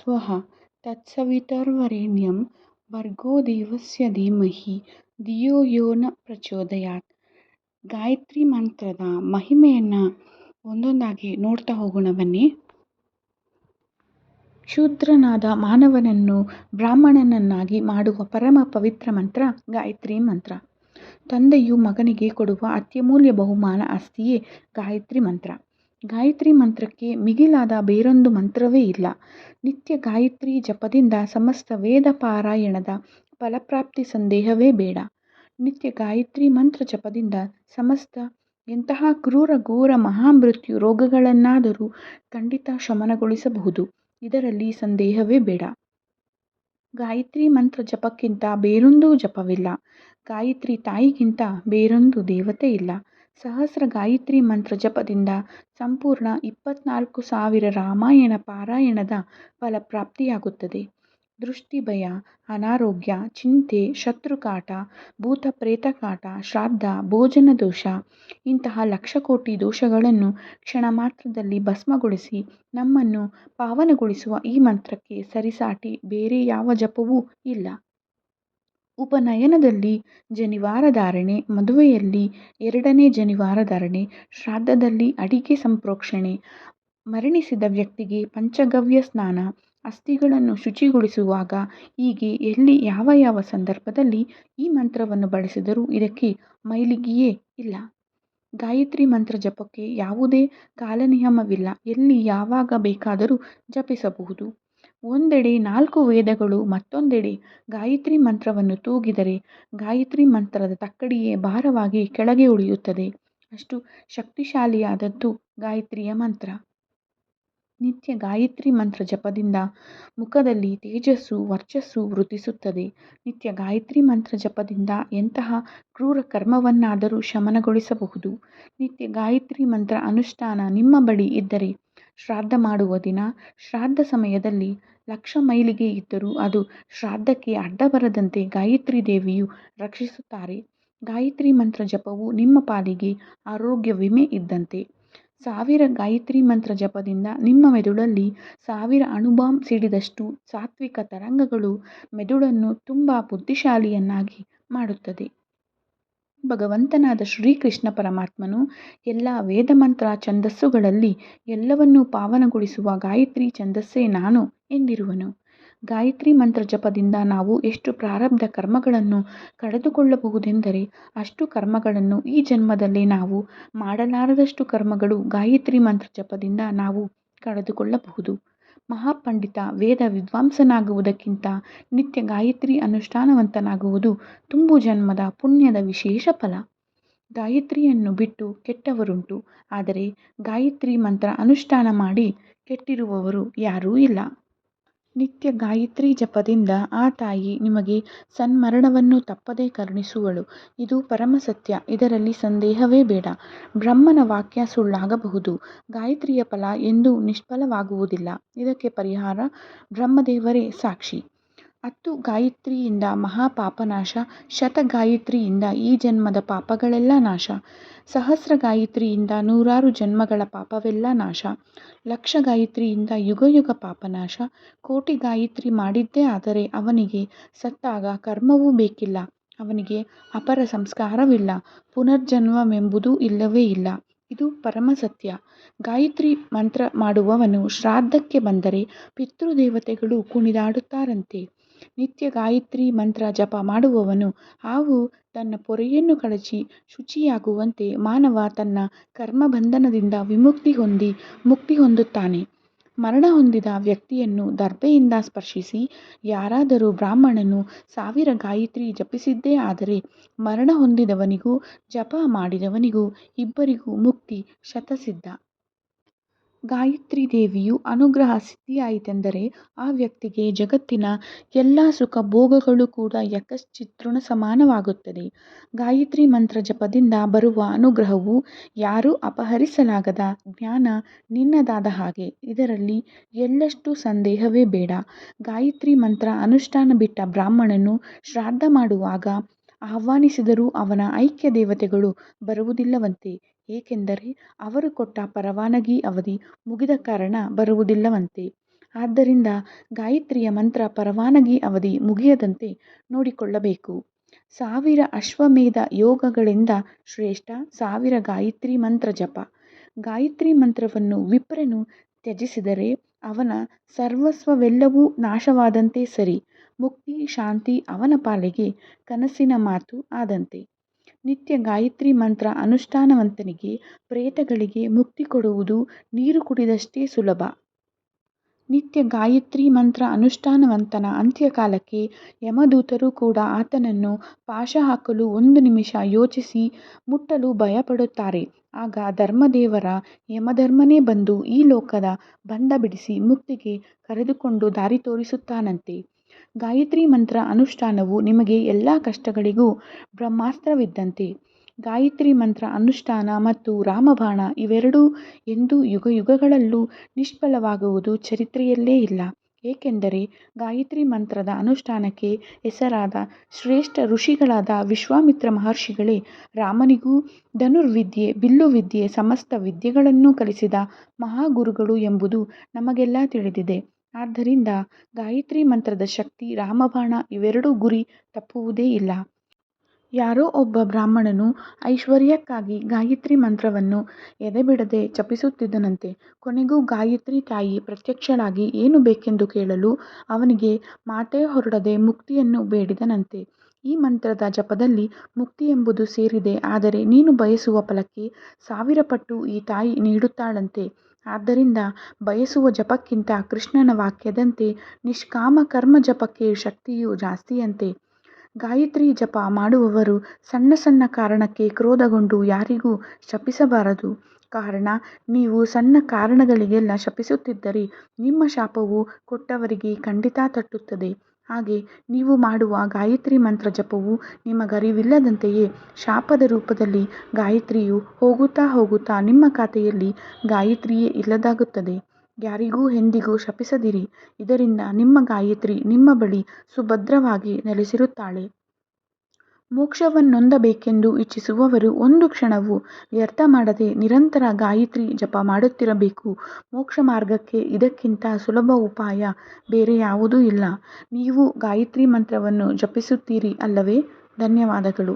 ಸ್ವಃ तत्सवितर्वरेण्यं भर्गो ದೇವಸ್ಯ धीमहि, धियो यो न ಪ್ರಚೋದಯಾತ್ ಗಾಯತ್ರಿ ಮಂತ್ರದ ಮಹಿಮೆಯನ್ನು ಒಂದೊಂದಾಗಿ ನೋಡ್ತಾ ಹೋಗೋಣ ಬನ್ನಿ ಶೂದ್ರನಾದ ಮಾನವನನ್ನು ಬ್ರಾಹ್ಮಣನನ್ನಾಗಿ ಮಾಡುವ ಪರಮ ಪವಿತ್ರ ಮಂತ್ರ, ಗಾಯತ್ರಿ ಮಂತ್ರ. ತಂದೆಯು ಮಗನಿಗೆ ಕೊಡುವ ಅತ್ಯಮೂಲ್ಯ ಬಹುಮಾನ ಆಸ್ತಿಯೇ ಗಾಯತ್ರಿ ಮಂತ್ರ. ಗಾಯತ್ರಿ ಮಂತ್ರಕ್ಕೆ ಮಿಗಿಲಾದ ಬೇರೊಂದು ಮಂತ್ರವೇ ಇಲ್ಲ. ನಿತ್ಯ ಗಾಯತ್ರಿ ಜಪದಿಂದ ಸಮಸ್ತ ವೇದ ಪಾರಾಯಣದ ಫಲಪ್ರಾಪ್ತಿ ಸಂದೇಹವೇ ಬೇಡ. ನಿತ್ಯ ಗಾಯತ್ರಿ ಮಂತ್ರ ಜಪದಿಂದ ಸಮಸ್ತ ಎಂತಹ ಕ್ರೂರ ಘೋರ ಮಹಾಮೃತ್ಯು ರೋಗಗಳನ್ನಾದರೂ ಖಂಡಿತ ಶಮನಗೊಳಿಸಬಹುದು. ಇದರಲ್ಲಿ ಸಂದೇಹವೇ ಬೇಡ. ಗಾಯತ್ರಿ ಮಂತ್ರ ಜಪಕ್ಕಿಂತ ಬೇರೊಂದು ಜಪವಿಲ್ಲ. ಗಾಯತ್ರಿ ತಾಯಿಗಿಂತ ಬೇರೊಂದು ದೇವತೆ ಇಲ್ಲ. ಸಹಸ್ರ ಗಾಯತ್ರಿ ಮಂತ್ರ ಜಪದಿಂದ ಸಂಪೂರ್ಣ ಇಪ್ಪತ್ನಾಲ್ಕು ಸಾವಿರ ರಾಮಾಯಣ ಪಾರಾಯಣದ ಫಲಪ್ರಾಪ್ತಿಯಾಗುತ್ತದೆ ದೃಷ್ಟಿ ಭಯ ಅನಾರೋಗ್ಯ, ಚಿಂತೆ, ಶತ್ರುಕಾಟ, ಭೂತ ಪ್ರೇತಕಾಟ ಶ್ರಾದ್ದ, ಭೋಜನ ದೋಷ ಇಂತಹ ಲಕ್ಷ ಕೋಟಿ ದೋಷಗಳನ್ನು ಕ್ಷಣ ಮಾತ್ರದಲ್ಲಿ ಭಸ್ಮಗೊಳಿಸಿ ನಮ್ಮನ್ನು ಪಾವನಗೊಳಿಸುವ ಈ ಮಂತ್ರಕ್ಕೆ ಸರಿಸಾಟಿ ಬೇರೆ ಯಾವ ಜಪವೂ ಇಲ್ಲ. ಉಪನಯನದಲ್ಲಿ ಜನಿವಾರ ಧಾರಣೆ, ಮದುವೆಯಲ್ಲಿ ಎರಡನೇ ಜನಿವಾರ ಧಾರಣೆ, ಶ್ರಾದ್ದದಲ್ಲಿ ಅಡಿಗೆ ಸಂಪ್ರೋಕ್ಷಣೆ, ಮರಣಿಸಿದ ವ್ಯಕ್ತಿಗೆ ಪಂಚಗವ್ಯ ಸ್ನಾನ, ಅಸ್ಥಿಗಳನ್ನು ಶುಚಿಗೊಳಿಸುವಾಗ ಹೀಗೆ ಎಲ್ಲಿ ಯಾವ ಯಾವ ಸಂದರ್ಭದಲ್ಲಿ ಈ ಮಂತ್ರವನ್ನು ಬಳಸಿದರೂ ಇದಕ್ಕೆ ಮೈಲಿಗೆಯೇ ಇಲ್ಲ. ಗಾಯತ್ರಿ ಮಂತ್ರ ಜಪಕ್ಕೆ ಯಾವುದೇ ಕಾಲನಿಯಮವಿಲ್ಲ, ಎಲ್ಲಿ ಯಾವಾಗ ಬೇಕಾದರೂ ಜಪಿಸಬಹುದು. ಒಂದೆಡೆ ನಾಲ್ಕು ವೇದಗಳು, ಮತ್ತೊಂದೆಡೆ ಗಾಯತ್ರಿ ಮಂತ್ರವನ್ನು ತೂಗಿದರೆ ಗಾಯತ್ರಿ ಮಂತ್ರದ ತಕ್ಕಡಿಯೇ ಭಾರವಾಗಿ ಕೆಳಗೆ ಉಳಿಯುತ್ತದೆ. ಅಷ್ಟು ಶಕ್ತಿಶಾಲಿಯಾದದ್ದು ಗಾಯತ್ರಿಯ ಮಂತ್ರ. ನಿತ್ಯ ಗಾಯತ್ರಿ ಮಂತ್ರ ಜಪದಿಂದ ಮುಖದಲ್ಲಿ ತೇಜಸ್ಸು, ವರ್ಚಸ್ಸು ವೃದ್ಧಿಸುತ್ತದೆ. ನಿತ್ಯ ಗಾಯತ್ರಿ ಮಂತ್ರ ಜಪದಿಂದ ಎಂತಹ ಕ್ರೂರ ಕರ್ಮವನ್ನಾದರೂ ಶಮನಗೊಳಿಸಬಹುದು. ನಿತ್ಯ ಗಾಯತ್ರಿ ಮಂತ್ರ ಅನುಷ್ಠಾನ ನಿಮ್ಮ ಬಳಿ ಇದ್ದರೆ ಶ್ರಾದ್ದ ಮಾಡುವ ದಿನ ಶ್ರಾದ್ಧ ಸಮಯದಲ್ಲಿ ಲಕ್ಷ ಮೈಲಿಗೆ ಇದ್ದರೂ ಅದು ಶ್ರಾದ್ದಕ್ಕೆ ಅಡ್ಡ ಬರದಂತೆ ಗಾಯತ್ರಿ ದೇವಿಯು ರಕ್ಷಿಸುತ್ತಾರೆ. ಗಾಯತ್ರಿ ಮಂತ್ರ ಜಪವು ನಿಮ್ಮ ಪಾಲಿಗೆ ಆರೋಗ್ಯ ವಿಮೆ ಇದ್ದಂತೆ. ಸಾವಿರ ಗಾಯತ್ರಿ ಮಂತ್ರ ಜಪದಿಂದ ನಿಮ್ಮ ಮೆದುಳಲ್ಲಿ ಸಾವಿರ ಅಣುಬಾಂಬ್ ಸಿಡಿದಷ್ಟು ಸಾತ್ವಿಕ ತರಂಗಗಳು ಮೆದುಳನ್ನು ತುಂಬ ಬುದ್ಧಿಶಾಲಿಯನ್ನಾಗಿ ಮಾಡುತ್ತದೆ. ಭಗವಂತನಾದ ಶ್ರೀಕೃಷ್ಣ ಪರಮಾತ್ಮನು ಎಲ್ಲ ವೇದಮಂತ್ರ ಛಂದಸ್ಸುಗಳಲ್ಲಿ ಎಲ್ಲವನ್ನೂ ಪಾವನಗೊಳಿಸುವ ಗಾಯತ್ರಿ ಛಂದಸ್ಸೇ ನಾನು ಎಂದಿರುವನು. ಗಾಯತ್ರಿ ಮಂತ್ರ ಜಪದಿಂದ ನಾವು ಎಷ್ಟು ಪ್ರಾರಬ್ಧ ಕರ್ಮಗಳನ್ನು ಕಳೆದುಕೊಳ್ಳಬಹುದೆಂದರೆ ಅಷ್ಟು ಕರ್ಮಗಳನ್ನು ಈ ಜನ್ಮದಲ್ಲಿ ನಾವು ಮಾಡಲಾರದಷ್ಟು ಕರ್ಮಗಳು ಗಾಯತ್ರಿ ಮಂತ್ರ ಜಪದಿಂದ ನಾವು ಕಳೆದುಕೊಳ್ಳಬಹುದು. ಮಹಾಪಂಡಿತ ವೇದ ವಿದ್ವಾಂಸನಾಗುವುದಕ್ಕಿಂತ ನಿತ್ಯ ಗಾಯತ್ರಿ ಅನುಷ್ಠಾನವಂತನಾಗುವುದು ತುಂಬು ಜನ್ಮದ ಪುಣ್ಯದ ವಿಶೇಷ ಫಲ. ಗಾಯತ್ರಿಯನ್ನು ಬಿಟ್ಟು ಕೆಟ್ಟವರುಂಟು. ಆದರೆ ಗಾಯತ್ರಿ ಮಂತ್ರ ಅನುಷ್ಠಾನ ಮಾಡಿ ಕೆಟ್ಟಿರುವವರು ಯಾರೂ ಇಲ್ಲ. ನಿತ್ಯ ಗಾಯತ್ರಿ ಜಪದಿಂದ ಆ ತಾಯಿ ನಿಮಗೆ ಸನ್ಮರಣವನ್ನು ತಪ್ಪದೇ ಕರುಣಿಸುವಳು. ಇದು ಪರಮ ಸತ್ಯ. ಇದರಲ್ಲಿ ಸಂದೇಹವೇ ಬೇಡ. ಬ್ರಹ್ಮನ ವಾಕ್ಯ ಸುಳ್ಳಾಗಬಹುದು. ಗಾಯತ್ರಿಯ ಫಲ ಎಂದೂ ನಿಷ್ಫಲವಾಗುವುದಿಲ್ಲ. ಇದಕ್ಕೆ ಪರಿಹಾರ ಬ್ರಹ್ಮದೇವರೇ ಸಾಕ್ಷಿ. ಹತ್ತು ಗಾಯತ್ರಿಯಿಂದ ಮಹಾಪಾಪನಾಶ, ಶತ ಗಾಯತ್ರಿಯಿಂದ ಈ ಜನ್ಮದ ಪಾಪಗಳೆಲ್ಲ ನಾಶ. ಸಹಸ್ರ ಗಾಯತ್ರಿಯಿಂದ ನೂರಾರು ಜನ್ಮಗಳ ಪಾಪವೆಲ್ಲ ನಾಶ. ಲಕ್ಷ ಗಾಯತ್ರಿಯಿಂದ ಯುಗಯುಗ ಪಾಪನಾಶ. ಕೋಟಿ ಗಾಯತ್ರಿ ಮಾಡಿದ್ದೇ ಆದರೆ ಅವನಿಗೆ ಸತ್ತಾಗ ಕರ್ಮವೂ ಬೇಕಿಲ್ಲ. ಅವನಿಗೆ ಅಪರ ಸಂಸ್ಕಾರವಿಲ್ಲ. ಪುನರ್ಜನ್ಮವೆಂಬುದು ಇಲ್ಲವೇ ಇಲ್ಲ. ಇದು ಪರಮ ಸತ್ಯ. ಗಾಯತ್ರಿ ಮಂತ್ರ ಮಾಡುವವನು ಶ್ರಾದ್ದಕ್ಕೆ ಬಂದರೆ ಪಿತೃದೇವತೆಗಳು ಕುಣಿದಾಡುತ್ತಾರಂತೆ. ನಿತ್ಯ ಗಾಯತ್ರಿ ಮಂತ್ರ ಜಪ ಮಾಡುವವನು. ಹಾವು ತನ್ನ ಪೊರೆಯನ್ನು ಕಳಚಿ ಶುಚಿಯಾಗುವಂತೆ ಮಾನವ ತನ್ನ ಕರ್ಮಬಂಧನದಿಂದ ವಿಮುಕ್ತಿ ಹೊಂದಿ ಮುಕ್ತಿ ಹೊಂದುತ್ತಾನೆ. ಮರಣ ಹೊಂದಿದ ವ್ಯಕ್ತಿಯನ್ನು ದರ್ಬೆಯಿಂದ ಸ್ಪರ್ಶಿಸಿ ಯಾರಾದರೂ ಬ್ರಾಹ್ಮಣನು ಸಾವಿರ ಗಾಯತ್ರಿ ಜಪಿಸಿದ್ದೇ ಆದರೆ ಮರಣ ಹೊಂದಿದವನಿಗೂ ಜಪ ಮಾಡಿದವನಿಗೂ ಇಬ್ಬರಿಗೂ ಮುಕ್ತಿ ಶತಸಿದ್ಧ. ಗಾಯತ್ರಿ ದೇವಿಯು ಅನುಗ್ರಹ ಸಿದ್ಧಿಯಾಯಿತೆಂದರೆ ಆ ವ್ಯಕ್ತಿಗೆ ಜಗತ್ತಿನ ಎಲ್ಲ ಸುಖ ಭೋಗಗಳು ಕೂಡ ಯಕಶ್ಚಿತ್ರಣ ಸಮಾನವಾಗುತ್ತದೆ. ಗಾಯತ್ರಿ ಮಂತ್ರ ಜಪದಿಂದ ಬರುವ ಅನುಗ್ರಹವು ಯಾರೂ ಅಪಹರಿಸಲಾಗದ ಜ್ಞಾನ ನಿನ್ನದಾದ ಹಾಗೆ. ಇದರಲ್ಲಿ ಎಳ್ಳಷ್ಟು ಸಂದೇಹವೇ ಬೇಡ. ಗಾಯತ್ರಿ ಮಂತ್ರ ಅನುಷ್ಠಾನ ಬಿಟ್ಟ ಬ್ರಾಹ್ಮಣನು ಶ್ರಾದ್ದ ಮಾಡುವಾಗ ಆಹ್ವಾನಿಸಿದರೂ ಅವನ ಐಕ್ಯ ದೇವತೆಗಳು ಬರುವುದಿಲ್ಲವಂತೆ. ಏಕೆಂದರೆ ಅವರು ಕೊಟ್ಟ ಪರವಾನಗಿ ಅವಧಿ ಮುಗಿದ ಕಾರಣ ಬರುವುದಿಲ್ಲವಂತೆ. ಆದ್ದರಿಂದ ಗಾಯತ್ರಿಯ ಮಂತ್ರ ಪರವಾನಗಿ ಅವಧಿ ಮುಗಿಯದಂತೆ ನೋಡಿಕೊಳ್ಳಬೇಕು. ಸಾವಿರ ಅಶ್ವಮೇಧ ಯೋಗಗಳಿಂದ ಶ್ರೇಷ್ಠ ಸಾವಿರ ಗಾಯತ್ರಿ ಮಂತ್ರ ಜಪ. ಗಾಯತ್ರಿ ಮಂತ್ರವನ್ನು ವಿಪ್ರನು ತ್ಯಜಿಸಿದರೆ ಅವನ ಸರ್ವಸ್ವವೆಲ್ಲವೂ ನಾಶವಾದಂತೆ ಸರಿ. ಮುಕ್ತಿ, ಶಾಂತಿ ಅವನ ಪಾಲಿಗೆ ಕನಸಿನ ಮಾತು ಆದಂತೆ. ನಿತ್ಯ ಗಾಯತ್ರಿ ಮಂತ್ರ ಅನುಷ್ಠಾನವಂತನಿಗೆ ಪ್ರೇತಗಳಿಗೆ ಮುಕ್ತಿ ಕೊಡುವುದು ನೀರು ಕುಡಿದಷ್ಟೇ ಸುಲಭ. ನಿತ್ಯ ಗಾಯತ್ರಿ ಮಂತ್ರ ಅನುಷ್ಠಾನವಂತನ ಅಂತ್ಯಕಾಲಕ್ಕೆ ಯಮದೂತರು ಕೂಡ ಆತನನ್ನು ಪಾಶ ಹಾಕಲು ಒಂದು ನಿಮಿಷ ಯೋಚಿಸಿ ಮುಟ್ಟಲು ಭಯಪಡುತ್ತಾರೆ. ಆಗ ಧರ್ಮದೇವರ ಯಮಧರ್ಮನೇ ಬಂದು ಈ ಲೋಕದ ಬಂಧ ಬಿಡಿಸಿ ಮುಕ್ತಿಗೆ ಕರೆದುಕೊಂಡು ದಾರಿ ತೋರಿಸುತ್ತಾನಂತೆ. ಗಾಯತ್ರಿ ಮಂತ್ರ ಅನುಷ್ಠಾನವು ನಿಮಗೆ ಎಲ್ಲ ಕಷ್ಟಗಳಿಗೂ ಬ್ರಹ್ಮಾಸ್ತ್ರವಿದ್ದಂತೆ. ಗಾಯತ್ರಿ ಮಂತ್ರ ಅನುಷ್ಠಾನ ಮತ್ತು ರಾಮಬಾಣ ಇವೆರಡೂ ಎಂದೂ ಯುಗಯುಗಗಳಲ್ಲೂ ನಿಷ್ಫಲವಾಗುವುದು ಚರಿತ್ರೆಯಲ್ಲೇ ಇಲ್ಲ. ಏಕೆಂದರೆ ಗಾಯತ್ರಿ ಮಂತ್ರದ ಅನುಷ್ಠಾನಕ್ಕೆ ಹೆಸರಾದ ಶ್ರೇಷ್ಠ ಋಷಿಗಳಾದ ವಿಶ್ವಾಮಿತ್ರ ಮಹರ್ಷಿಗಳೇ ರಾಮನಿಗೂ ಧನುರ್ವಿದ್ಯೆ, ಬಿಲ್ಲುವಿದ್ಯೆ, ಸಮಸ್ತ ವಿದ್ಯೆಗಳನ್ನು ಕಲಿಸಿದ ಮಹಾಗುರುಗಳು ಎಂಬುದು ನಮಗೆಲ್ಲ ತಿಳಿದಿದೆ. ಆದ್ದರಿಂದ ಗಾಯತ್ರಿ ಮಂತ್ರದ ಶಕ್ತಿ, ರಾಮಬಾಣ ಇವೆರಡೂ ಗುರಿ ತಪ್ಪುವುದೇ ಇಲ್ಲ. ಯಾರೋ ಒಬ್ಬ ಬ್ರಾಹ್ಮಣನು ಐಶ್ವರ್ಯಕ್ಕಾಗಿ ಗಾಯತ್ರಿ ಮಂತ್ರವನ್ನು ಎದೆಬಿಡದೆ ಜಪಿಸುತ್ತಿದ್ದನಂತೆ ಕೊನೆಗೂ ಗಾಯತ್ರಿ ತಾಯಿ ಪ್ರತ್ಯಕ್ಷಳಾಗಿ ಏನು ಬೇಕೆಂದು ಕೇಳಲು ಅವನಿಗೆ ಮಾತೇ ಹೊರಡದೆ ಮುಕ್ತಿಯನ್ನು ಬೇಡಿದನಂತೆ. ಈ ಮಂತ್ರದ ಜಪದಲ್ಲಿ ಮುಕ್ತಿ ಎಂಬುದು ಸೇರಿದೆ, ಆದರೆ ನೀನು ಬಯಸುವ ಫಲಕ್ಕೆ ಸಾವಿರ ಪಟ್ಟು ಈ ತಾಯಿ ನೀಡುತ್ತಾಳಂತೆ. ಆದ್ದರಿಂದ ಬಯಸುವ ಜಪಕ್ಕಿಂತ ಕೃಷ್ಣನ ವಾಕ್ಯದಂತೆ ನಿಷ್ಕಾಮ ಕರ್ಮ ಜಪಕ್ಕೆ ಶಕ್ತಿಯು ಜಾಸ್ತಿಯಂತೆ. ಗಾಯತ್ರಿ ಜಪ ಮಾಡುವವರು ಸಣ್ಣ ಸಣ್ಣ ಕಾರಣಕ್ಕೆ ಕ್ರೋಧಗೊಂಡು ಯಾರಿಗೂ ಶಪಿಸಬಾರದು. ಕಾರಣ, ನೀವು ಸಣ್ಣ ಕಾರಣಗಳಿಗೆಲ್ಲ ಶಪಿಸುತ್ತಿದ್ದರೆ ನಿಮ್ಮ ಶಾಪವು ಕೊಟ್ಟವರಿಗೆ ಖಂಡಿತ ತಟ್ಟುತ್ತದೆ. ಹಾಗೆ ನೀವು ಮಾಡುವ ಗಾಯತ್ರಿ ಮಂತ್ರ ಜಪವು ನಿಮಗರಿವಿಲ್ಲದಂತೆಯೇ ಶಾಪದ ರೂಪದಲ್ಲಿ ಗಾಯತ್ರಿಯು ಹೋಗುತ್ತಾ ಹೋಗುತ್ತಾ ನಿಮ್ಮ ಖಾತೆಯಲ್ಲಿ ಗಾಯತ್ರಿಯೇ ಇಲ್ಲದಾಗುತ್ತದೆ. ಯಾರಿಗೂ ಎಂದಿಗೂ ಶಪಿಸದಿರಿ. ಇದರಿಂದ ನಿಮ್ಮ ಗಾಯತ್ರಿ ನಿಮ್ಮ ಬಳಿ ಸುಭದ್ರವಾಗಿ ನೆಲೆಸಿರುತ್ತಾಳೆ. ಮೋಕ್ಷವನ್ನೊಂದಬೇಕೆಂದು ಇಚ್ಛಿಸುವವರು ಒಂದು ಕ್ಷಣವೂ ವ್ಯರ್ಥ ಮಾಡದೆ ನಿರಂತರ ಗಾಯತ್ರಿ ಜಪ ಮಾಡುತ್ತಿರಬೇಕು. ಮೋಕ್ಷ ಮಾರ್ಗಕ್ಕೆ ಇದಕ್ಕಿಂತ ಸುಲಭ ಉಪಾಯ ಬೇರೆ ಯಾವುದೂ ಇಲ್ಲ. ನೀವು ಗಾಯತ್ರಿ ಮಂತ್ರವನ್ನು ಜಪಿಸುತ್ತೀರಿ ಅಲ್ಲವೇ? ಧನ್ಯವಾದಗಳು.